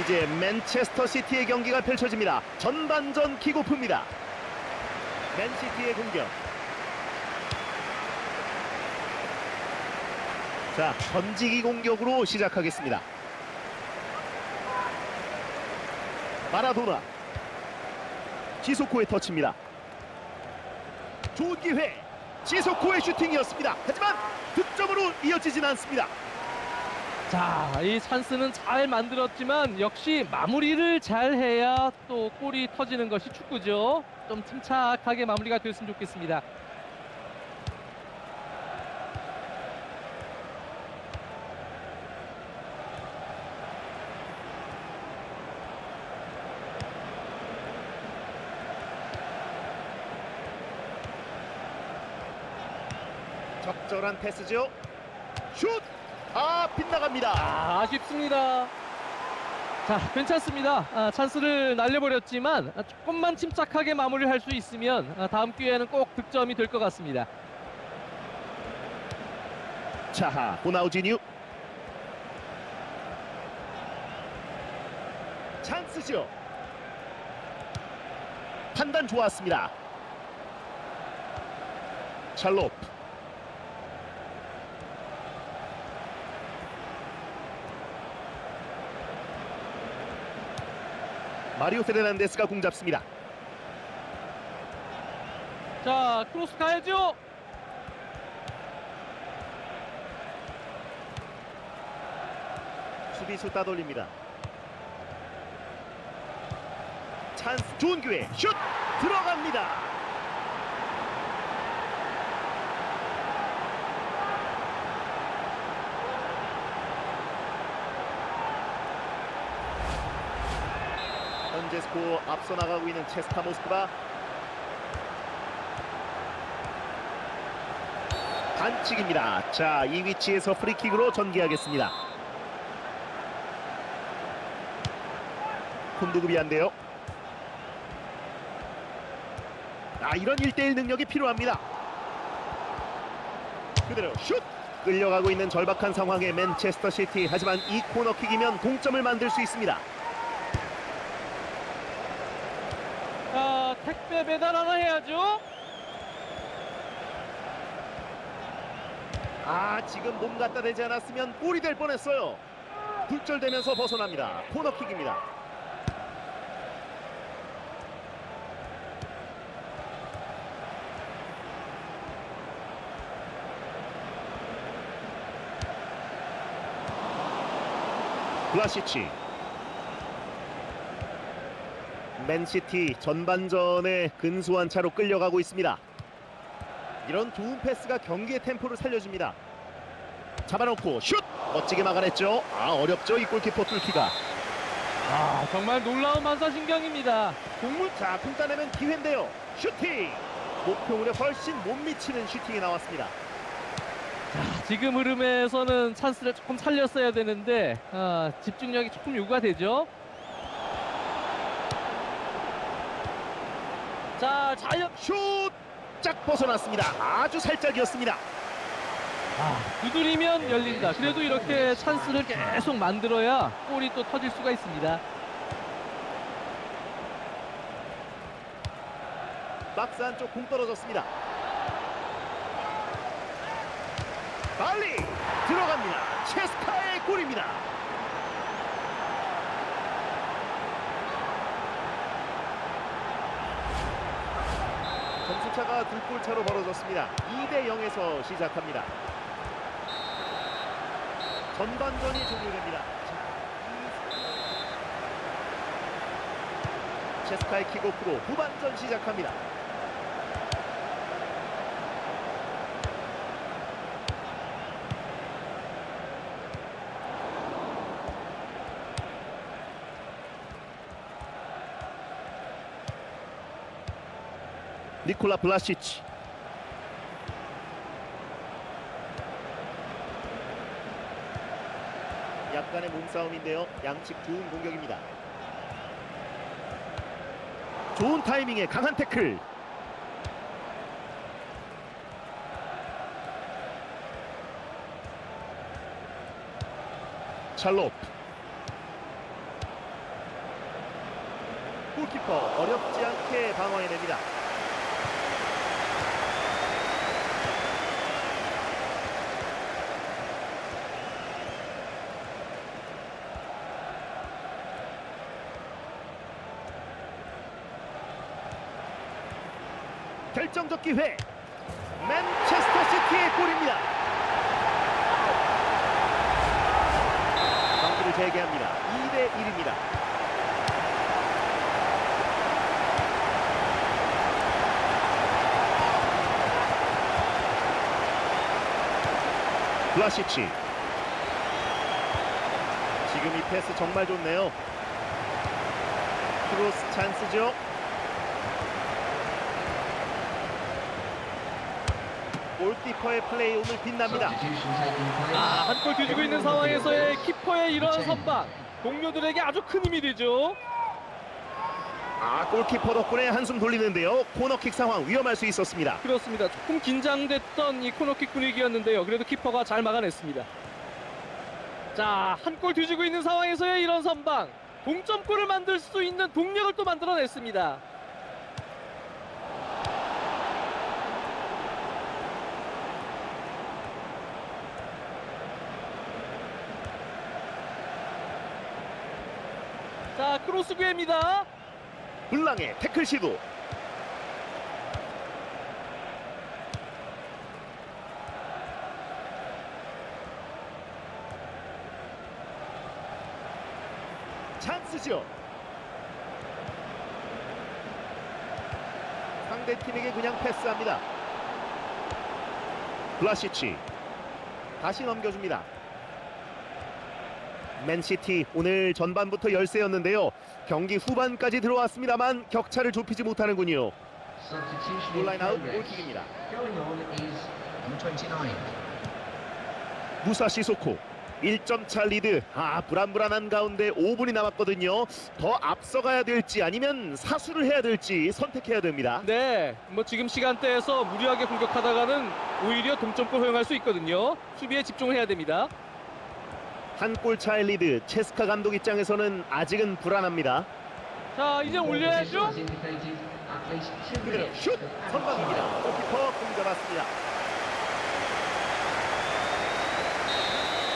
이제 맨체스터 시티의 경기가 펼쳐집니다. 전반전 킥오프입니다. 맨시티의 공격. 자, 던지기 공격으로 시작하겠습니다. 마라도나. 지소코의 터치입니다. 좋은 기회. 지소코의 슈팅이었습니다. 하지만 득점으로 이어지진 않습니다. 자, 이 찬스는 잘 만들었지만 역시 마무리를 잘 해야 또 골이 터지는 것이 축구죠. 좀 침착하게 마무리가 됐으면 좋겠습니다. 적절한 패스죠. 슛! 아, 빗나갑니다. 아, 아쉽습니다. 자, 괜찮습니다. 아, 찬스를 날려버렸지만 아, 조금만 침착하게 마무리를 할수 있으면 아, 다음 기회에는 꼭 득점이 될 것 같습니다. 자, 호나우지뉴. 찬스죠. 판단 좋았습니다. 샬로 마리오 페르난데스가 공 잡습니다. 자, 크로스 가야죠. 수비수 따돌립니다. 찬스 좋은 기회 슛 들어갑니다. 현재 스코어 앞서 나가고 있는 체스카 모스크바 반칙입니다. 자, 이 위치에서 프리킥으로 전개하겠습니다. 콘두급이한데요. 아 이런 1대1 능력이 필요합니다. 그대로 슛! 끌려가고 있는 절박한 상황의 맨체스터 시티 하지만 이 코너킥이면 동점을 만들 수 있습니다. 자, 택배 배달 하나 해야죠. 아 지금 몸 갖다 대지 않았으면 골이 될 뻔했어요. 굴절되면서 벗어납니다. 코너킥입니다. 블라시치 맨시티 전반전에 근소한 차로 끌려가고 있습니다. 이런 좋은 패스가 경기의 템포를 살려줍니다. 잡아놓고 슛! 멋지게 막아냈죠. 아 어렵죠 이 골키퍼 뚫기가. 아, 정말 놀라운 반사신경입니다. 공물 자 공따내면 기회인데요. 슈팅! 목표물에 훨씬 못 미치는 슈팅이 나왔습니다. 지금 흐름에서는 찬스를 조금 살렸어야 되는데 아, 집중력이 조금 요구가 되죠. 자, 자연 슛! 짝 벗어났습니다. 아주 살짝이었습니다. 아, 두드리면 열린다. 그래도 이렇게 찬스를 계속 만들어야 골이 또 터질 수가 있습니다. 박스 안쪽 공 떨어졌습니다. 빨리 들어갑니다. 체스카의 골입니다. 점수차가 두 골 차로 벌어졌습니다. 2대 0에서 시작합니다. 전반전이 종료됩니다. 체스카의 킥오프로 후반전 시작합니다. 니콜라 블라시치. 약간의 몸싸움인데요. 양측 좋은 공격입니다. 좋은 타이밍에 강한 태클. 샬롭. 골키퍼 어렵지 않게 방어해냅니다. 결정적 기회 맨체스터 시티의 골입니다. 경기를 재개합니다. 2대 1입니다. 블라시치 지금 이 패스 정말 좋네요. 크로스 찬스죠. 골키퍼의 플레이 오늘 빛납니다. 아, 한 골 뒤지고 있는 상황에서의 키퍼의 이런 선방 동료들에게 아주 큰 힘이 되죠. 아 골키퍼 덕분에 한숨 돌리는데요. 코너킥 상황 위험할 수 있었습니다. 그렇습니다. 조금 긴장됐던 이 코너킥 분위기였는데요. 그래도 키퍼가 잘 막아냈습니다. 자, 한 골 뒤지고 있는 상황에서의 이런 선방. 동점골을 만들 수 있는 동력을 또 만들어냈습니다. 자, 크로스 기회입니다. 블랑의 태클 시도. 찬스죠. 상대 팀에게 그냥 패스합니다. 블라시치 다시 넘겨줍니다. 맨시티 오늘 전반부터 열세였는데요. 경기 후반까지 들어왔습니다만 격차를 좁히지 못하는군요. 골라인 아웃 골킥입니다. 무사 시 소코 1점 차 리드. 아 불안불안한 가운데 5분이 남았거든요. 더 앞서가야 될지 아니면 사수를 해야 될지 선택해야 됩니다. 네, 뭐 지금 시간대에서 무리하게 공격하다가는 오히려 동점골 허용할 수 있거든요. 수비에 집중을 해야 됩니다. 한 골 차의 리드. 체스카 감독 입장에서는 아직은 불안합니다. 자, 이제 올려야죠. 그대로 슛 선방입니다. 골키퍼 공 잡았습니다.